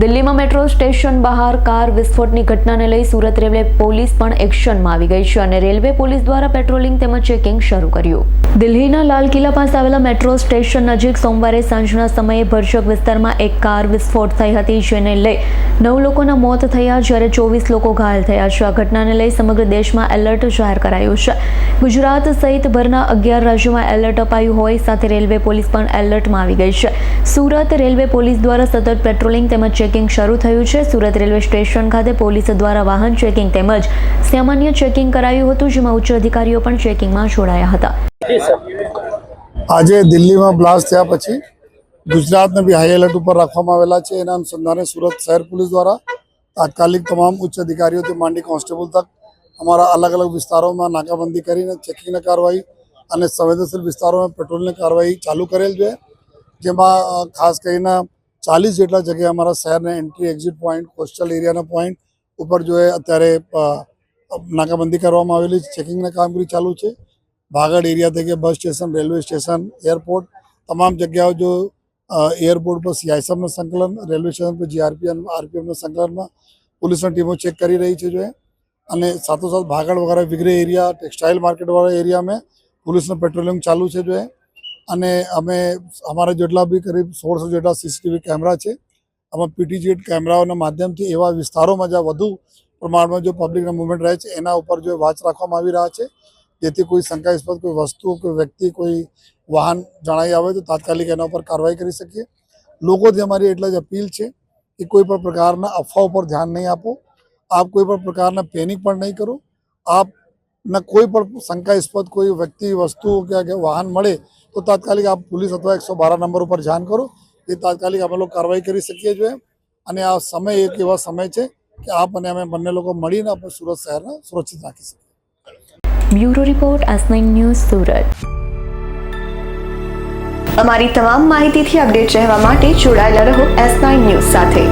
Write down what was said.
દિલ્હીમાં metro station બહાર car વિસ્ફોટની ઘટનાને લઈ સુરત રેલવે પોલીસ પણ એક્શનમાં આવી ગઈ છે અને રેલવે પોલીસ દ્વારા પેટ્રોલિંગ તેમજ ચેકિંગ શરૂ કર્યું. દિલ્હીના લાલ કિલ્લા પાસે આવેલા મેટ્રો સ્ટેશન નજીક સોમવારે સાંજના સમયે ભરચક વિસ્તારમાં એક કાર વિસ્ફોટ થઈ હતી, જેને લઈ નવ લોકોના મોત થયા, જ્યારે ચોવીસ લોકો ઘાયલ થયા છે. આ ઘટનાને લઈ સમગ્ર દેશમાં એલર્ટ જાહેર કરાયું છે. ગુજરાત સહિત ભરના અગિયાર રાજ્યોમાં એલર્ટ અપાયું હોય, સાથે રેલવે પોલીસ પણ એલર્ટમાં આવી ગઈ છે. સુરત રેલવે પોલીસ દ્વારા સતત પેટ્રોલિંગ તેમજ ચેકિંગ શરૂ થયું છે. સુરત રેલવે સ્ટેશન ખાતે પોલીસ દ્વારા વાહન ચેકિંગ તેમજ સામાન્ય ચેકિંગ કરાયું હતું જેમાં ઉચ્ચ અધિકારીઓ પણ ચેકિંગમાં જોડાયા હતા. આજે દિલ્હીમાં બ્લાસ્ટ થયા પછી ગુજરાતને બી હાઈ એલર્ટ ઉપર રાખવામાં આવેલા છે. એના અનુસંધાને સુરત શહેર પોલીસ દ્વારા તાત્કાલિક તમામ ઉચ્ચ અધિકારીઓથી માંડી કોન્સ્ટેબલ તક અમારા અલગ અલગ વિસ્તારોમાં નાકાબંધી કરીને ચેકિંગની કાર્યવાહી અને સંવેદનશીલ વિસ્તારોમાં પેટ્રોલની કાર્યવાહી ચાલુ કરેલ છે. જેમાં ખાસ કરીને ચાલીસ જેટલા જગ્યાએ અમારા શહેરને એન્ટ્રી એક્ઝિટ પોઈન્ટ કોસ્ટલ એરિયાના પોઈન્ટ ઉપર જો અત્યારે નાકાબંધી કરવામાં આવેલી છે. ચેકિંગની કામગીરી ચાલુ છે. ભાગડ એરિયા તરીકે bus station railway station airport તમામ જગ્યાઓ જો એરપોર્ટ પર સીઆઈએસએફનું સંકલન રેલવે સ્ટેશન પર જીઆરપીએમ આરપીએમના સંકલનમાં પોલીસની ટીમો ચેક કરી રહી છે જો અને સાથોસાથ ભાગડ વગેરે વિગરે એરિયા ટેક્સટાઇલ માર્કેટવાળા એરિયામાં પોલીસનું પેટ્રોલિંગ ચાલુ છે જો અને અમે અમારા જેટલા બી કરીબ સોળસો જેટલા સીસીટીવી કેમેરા છે, આમાં પીટીજીએટ કેમેરાઓના માધ્યમથી એવા વિસ્તારોમાં જ્યાં વધુ પ્રમાણમાં જો પબ્લિકના મુવમેન્ટ રહે છે, એના ઉપર જો વાંચ રાખવામાં આવી રહ્યા છે, જેથી કોઈ શંકાસ્પદ કોઈ વસ્તુ, કોઈ વ્યક્તિ, કોઈ વાહન જણાઈ આવે તો તાત્કાલિક એના ઉપર કાર્યવાહી કરી શકીએ. લોકોથી અમારી એટલા જ અપીલ છે કે કોઈ પણ પ્રકારના અફવા ઉપર ધ્યાન નહીં આપો. આપ કોઈ પણ પ્રકારના પેનિક પણ નહીં કરો. આપ ના કોઈ પણ શંકાસ્પદ કોઈ વ્યક્તિ, વસ્તુ કે વાહન મળે તો તાત્કાલિક આપ પોલીસ અથવા એકસો બાર નંબર ઉપર જાણ કરો. એ તાત્કાલિક અમે લોકો કાર્યવાહી કરી શકીએ છીએ અને આ સમય એક એવા સમય છે કે આપ અને અમે બંને લોકો મળીને આપણે સુરત શહેરને સુરક્ષિત રાખી શકીએ. Bureau report nine news Surat. અમારી તમામ માહિતીથી અપડેટ રહેવા માટે જોડાયેલા રહો એસ નાઇન ન્યૂઝ સાથે.